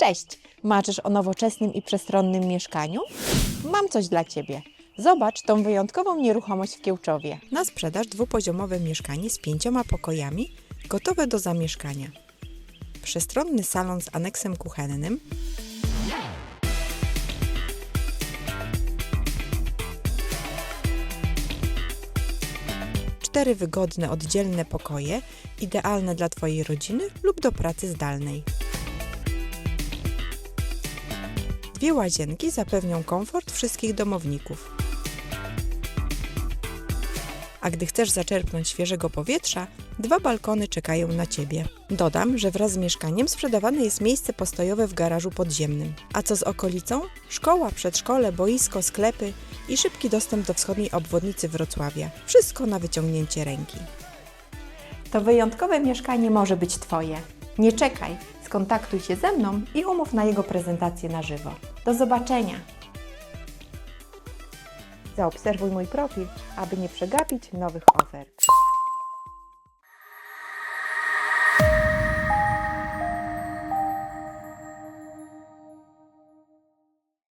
Cześć! Marzysz o nowoczesnym i przestronnym mieszkaniu? Mam coś dla Ciebie. Zobacz tą wyjątkową nieruchomość w Kiełczowie. Na sprzedaż dwupoziomowe mieszkanie z pięcioma pokojami, gotowe do zamieszkania. Przestronny salon z aneksem kuchennym, cztery wygodne, oddzielne pokoje, idealne dla Twojej rodziny lub do pracy zdalnej. Dwie łazienki zapewnią komfort wszystkich domowników. A gdy chcesz zaczerpnąć świeżego powietrza, dwa balkony czekają na Ciebie. Dodam, że wraz z mieszkaniem sprzedawane jest miejsce postojowe w garażu podziemnym. A co z okolicą? Szkoła, przedszkole, boisko, sklepy i szybki dostęp do wschodniej obwodnicy Wrocławia. Wszystko na wyciągnięcie ręki. To wyjątkowe mieszkanie może być Twoje. Nie czekaj, skontaktuj się ze mną i umów na jego prezentację na żywo. Do zobaczenia! Zaobserwuj mój profil, aby nie przegapić nowych ofert.